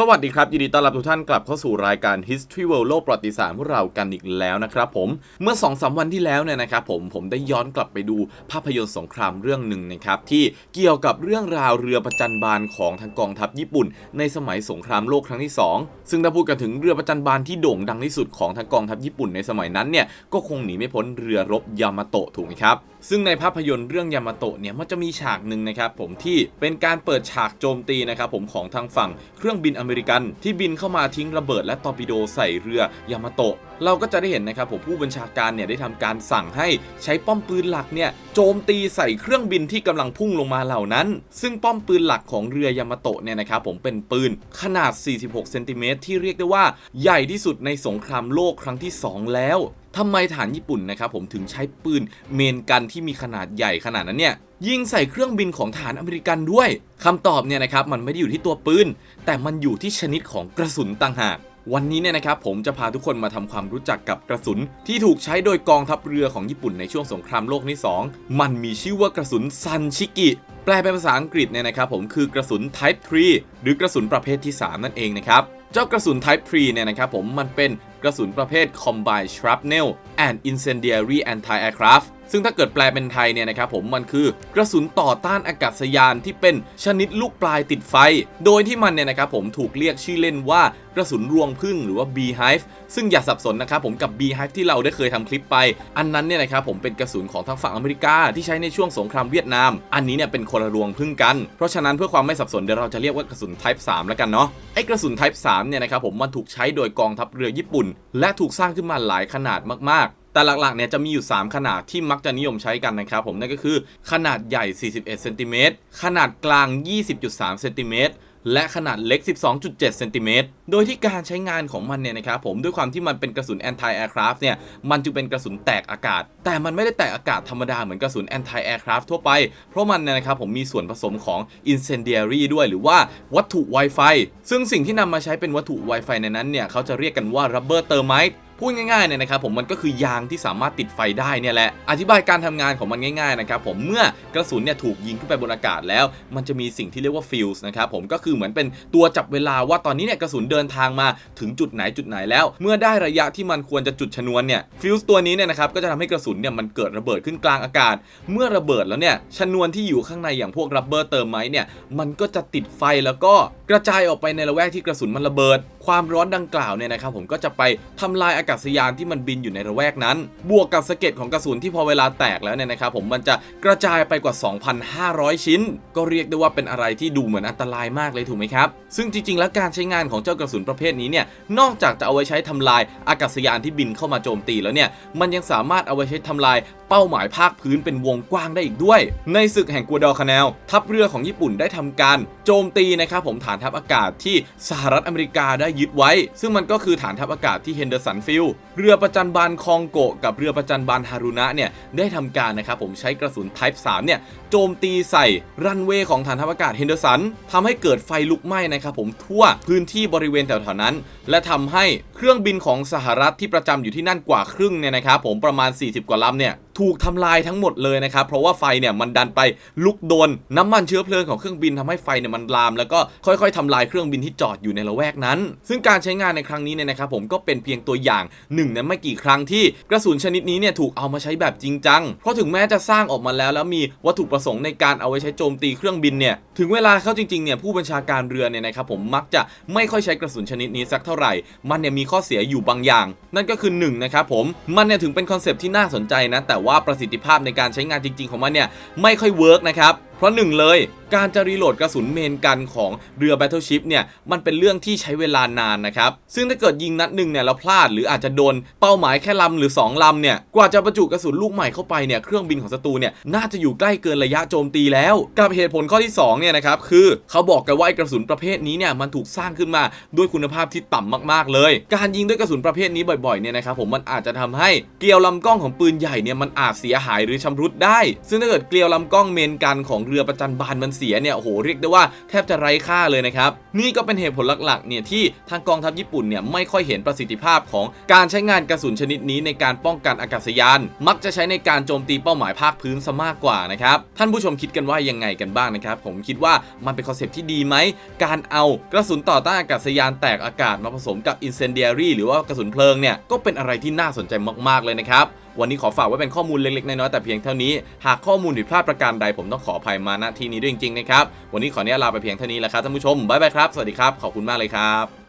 สวัสดีครับ ยินดีต้อนรับทุกท่านกลับเข้าสู่รายการ History World โลกประวัติศาสตร์พวกเรากันอีกแล้วนะครับผมเมื่อ2อสวันที่แล้วเนี่ยนะครับผมผมได้ย้อนกลับไปดูภาพยนตร์สงครามเรื่องหนึ่งนะครับที่เกี่ยวกับเรื่องราวเรือประจันบานของทางกองทัพญี่ปุ่น ในสมัยสงครามโลกครั้งที่ 2 ซึ่งถ้าพูดกันถึงเรือประจันบานที่โด่งดังที่สุดของทางกองทัพญี่ปุ่นในสมัยนั้นเนี่ยก็คงหนีไม่พ้นเรือรบยามาโตะถูกไหมครับซึ่งในภาพยนตร์เรื่องยามาโตะเนี่ยมันจะมีฉากหนึ่งนะครับผมที่เป็นการเปิดฉากโจมตีนะครับผมของทางฝั่งเครื่องบินอเมริกันที่บินเข้ามาทิ้งระเบิดและตอร์ปิโดใส่เรือยามาโตะเราก็จะได้เห็นนะครับผมผู้บัญชาการเนี่ยได้ทำการสั่งให้ใช้ป้อมปืนหลักเนี่ยโจมตีใส่เครื่องบินที่กำลังพุ่งลงมาเหล่านั้น ซึ่งป้อมปืนหลักของเรือยามาโตะเนี่ยนะครับผมเป็นปืนขนาด 46 เซนติเมตรที่เรียกได้ว่าใหญ่ที่สุดในสงครามโลกครั้งที่ 2 แล้วทำไมฐานญี่ปุ่นนะครับผมถึงใช้ปืนเมนกันที่มีขนาดใหญ่ขนาดนั้นเนี่ย ยิงใส่เครื่องบินของฐานอเมริกันด้วยคำตอบเนี่ยนะครับมันไม่ได้อยู่ที่ตัวปืน แต่มันอยู่ที่ชนิดของกระสุนต่างหากวันนี้เนี่ยนะครับผมจะพาทุกคนมาทำความรู้จักกับกระสุน ที่ถูกใช้โดยกองทัพเรือของญี่ปุ่นในช่วงสงครามโลกที่ 2 มันมีชื่อว่ากระสุนซันชิกิ แปลเป็นภาษาอังกฤษเนี่ยนะครับผมคือกระสุน Type 3 หรือกระสุนประเภทที่ 3 นั่นเองนะครับ เจ้ากระสุน Type 3 เนี่ยนะครับผมมันเป็นกระสุนประเภท Combined Shrapnel and Incendiary Anti-Aircraft ซึ่งถ้าเกิดแปลเป็นไทยเนี่ยนะครับผมมันคือกระสุนต่อต้านอากาศยานที่เป็นชนิดลูกปลายติดไฟ โดยที่มันเนี่ยนะครับผมถูกเรียกชื่อเล่นว่ากระสุนรวงพึ่งหรือว่า Beehive ซึ่งอย่าสับสนนะครับผมกับ Beehive ที่เราได้เคยทำคลิปไป อันนั้นเนี่ยนะครับผมเป็นกระสุนของทางฝั่งอเมริกาที่ใช้ในช่วงสงครามเวียดนาม อันนี้เนี่ยเป็นคนละรวงพึ่งกัน เพราะฉะนั้นเพื่อความไม่สับสนเดี๋ยวเราจะเรียกว่ากระสุน Type 3 แล้วกันเนาะ ไอ้กระสุน Type 3 เนี่ยนะครับผมมันถูกใช้โดยกองทัพเรือญี่ปุ่น และถูกสร้างขึ้นมาหลายขนาดมากๆ แต่หลักๆเนี่ยจะมีอยู่ 3 ขนาดที่มักจะนิยมใช้กันนะครับผมนั่นก็คือขนาดใหญ่ 41เซนติเมตรขนาดกลาง 20.3เซนติเมตรและขนาดเล็ก 12.7 เซนติเมตร โดยที่การใช้งานของมันเนี่ยนะครับผมด้วยความที่มันเป็นกระสุน anti aircraft เนี่ย มันจึงเป็นกระสุนแตกอากาศ แต่มันไม่ได้แตกอากาศธรรมดาเหมือนกระสุน anti aircraft ทั่วไป เพราะมันเนี่ยนะครับผมมีส่วนผสมของ incendiary ด้วยหรือว่าวัตถุ Wi-Fi ซึ่งสิ่งที่นำมาใช้เป็นวัตถุ Wi-Fi ในนั้นเนี่ยเขาจะเรียกกันว่า rubber termite พูดง่ายๆเนี่ยนะครับผมมันก็คือยางที่สามารถติดไฟได้เนี่ยแหละอธิบายการทำงานของมันง่ายๆนะครับผมเมื่อกระสุนเนี่ยถูกยิงขึ้นไปบนอากาศแล้ว มันจะมีสิ่งที่เรียกว่าฟิลส์นะครับผมก็คือเหมือนเป็นตัวจับเวลาว่าตอนนี้เนี่ยกระสุนเดินทางมาถึงจุดไหนจุดไหนแล้ว เมื่อได้ระยะที่มันควรจะจุดชนวนเนี่ยฟิลส์ตัวนี้เนี่ยนะครับก็จะทำให้กระสุนเนี่ยมันเกิดระเบิดขึ้นกลางอากาศ เมื่อระเบิดแล้วเนี่ยชนวนที่อยู่ข้างในอย่างพวกรับเบอร์เติมไม้เนี่ยมันก็จะติดไฟแล้วก็กระจายออกไปในละแวกที่กระสุนมันระเบิด ความร้อนดังกล่าวเนี่ยนะครับผมก็จะไปทำลายอากาศยานที่มันบินอยู่ในระแวกนั้น บวกกับสะเก็ดของกระสุนที่พอเวลาแตกแล้วเนี่ยนะครับผมมันจะกระจายไปกว่า 2,500 ชิ้น ก็เรียกได้ว่าเป็นอะไรที่ดูเหมือนอันตรายมากเลยถูกไหมครับ ซึ่งจริงๆ แล้วการใช้งานของเจ้ากระสุนประเภทนี้เนี่ยนอกจากจะเอาไว้ใช้ทำลายอากาศยานที่บินเข้ามาโจมตีแล้วเนี่ยมันยังสามารถเอาไว้ใช้ทำลายเป้าหมายภาคพื้นเป็นวงกว้างได้อีกด้วย ในศึกแห่งกัวดอคาแนลทัพเรือของญี่ปุ่นได้ทำการ โจมตีนะครับผมฐานทัพอากาศที่สหรัฐอเมริกาได้ยึดไว้ ซึ่งมันก็คือฐานทัพอากาศที่เฮนเดอร์สันฟิลเรือประจันบานคองโกะกับเรือประจันบานฮารุนะเนี่ยได้ทำการนะครับผมใช้กระสุน Type 3เนี่ยโจมตีใส่รันเวย์ของฐานทัพอากาศเฮนเดอร์สันทำให้เกิดไฟลุกไหม้นะครับผมทั่วพื้นที่บริเวณแถวๆนั้น และทำให้เครื่องบินของสหรัฐที่ประจำอยู่ที่นั่นกว่าครึ่งเนี่ยนะครับผมประมาณ 40 กว่าลำเนี่ย ถูกทำลายทั้งหมดเลยนะครับ เพราะว่าไฟเนี่ยมันดันไปลุกโดนน้ำมันเชื้อเพลิงของเครื่องบินทำให้ไฟเนี่ยมันลาม แล้วก็ค่อยๆทำลายเครื่องบินที่จอดอยู่ในละแวกนั้น ซึ่งการใช้งานในครั้งนี้เนี่ยนะครับผมก็เป็นเพียงตัวอย่างหนึ่งในไม่กี่ครั้งที่กระสุนชนิดนี้เนี่ยถูกเอามาใช้แบบจริงจัง เพราะถึงแม้จะสร้างออกมาแล้ว แล้วมีวัตถุประสงค์ในการเอาไว้ใช้โจมตีเครื่องบินเนี่ยถึงเวลาเข้าจริงๆเนี่ยผู้บัญชาการเรือเนี่ยนะครับผมมักจะไม่ค่อยใช้กระสุนชนิดนี้สักเท่าไหร่ มันเนี่ยมีข้อเสียอยู่บางอย่าง นั่นก็คือ1นนะครับผมมันเนี่ยถึงเป็นคอนเซปต์ที่น่าสนใจนะแต่วว่าประสิทธิภาพในการใช้งานจริง ๆ ของมันเนี่ยไม่ค่อยเวิร์กนะครับ เพราะหนึ่งเลยการจะรีโหลดกระสุนเมนกันของเรือ Battleship เนี่ยมันเป็นเรื่องที่ใช้เวลานานนะครับ ซึ่งถ้าเกิดยิงนัดหนึ่งเนี่ยเราพลาดหรืออาจจะโดนเป้าหมายแค่ลำหรือ 2 ลำเนี่ยกว่าจะประจุกระสุนลูกใหม่เข้าไปเนี่ยเครื่องบินของศัตรูเนี่ยน่าจะอยู่ใกล้เกินระยะโจมตีแล้ว กับเหตุผลข้อที่2เนี่ยนะครับคือเขาบอกกันว่าไอ้กระสุนประเภทนี้เนี่ยมันถูกสร้างขึ้นมาด้วยคุณภาพที่ต่ำมากๆเลย การยิงด้วยกระสุนประเภทนี้บ่อยๆเนี่ยนะครับผมมันอาจจะทำให้เกลียวลำกล้องของปืนใหญ่เนี่ยมันอาจเสียหายหรือชำรุดได้ ซึ่งถ้าเกิดเกลียวลำกล้องเมนกันของเรือประจันบานมันเสียเนี่ยโอ้โหเรียกได้ว่าแทบจะไร้ค่าเลยนะครับนี่ก็เป็นเหตุผลหลักๆเนี่ยที่ทางกองทัพญี่ปุ่นเนี่ยไม่ค่อยเห็นประสิทธิภาพของการใช้งานกระสุนชนิดนี้ในการป้องกันอากาศยาน มักจะใช้ในการโจมตีเป้าหมายภาคพื้นซะมากกว่านะครับท่านผู้ชมคิดกันว่ายังไงกันบ้างนะครับผมคิดว่ามันเป็นคอนเซปที่ดีไหมการเอากระสุนต่อต้านอากาศยานแตกอากาศมาผสมกับ incendiary หรือว่ากระสุนเพลิงเนี่ยก็เป็นอะไรที่น่าสนใจมากๆเลยนะครับ วันนี้ขอฝากไว้เป็นข้อมูลเล็กๆน้อยๆแต่เพียงเท่านี้ หากข้อมูลผิดพลาดประการใดผมต้องขออภัยมาณที่นี้ด้วยจริงๆนะครับ วันนี้ขอเนี้ยลาไปเพียงเท่านี้แหละครับท่านผู้ชมบ๊ายบายครับ สวัสดีครับ ขอบคุณมากเลยครับ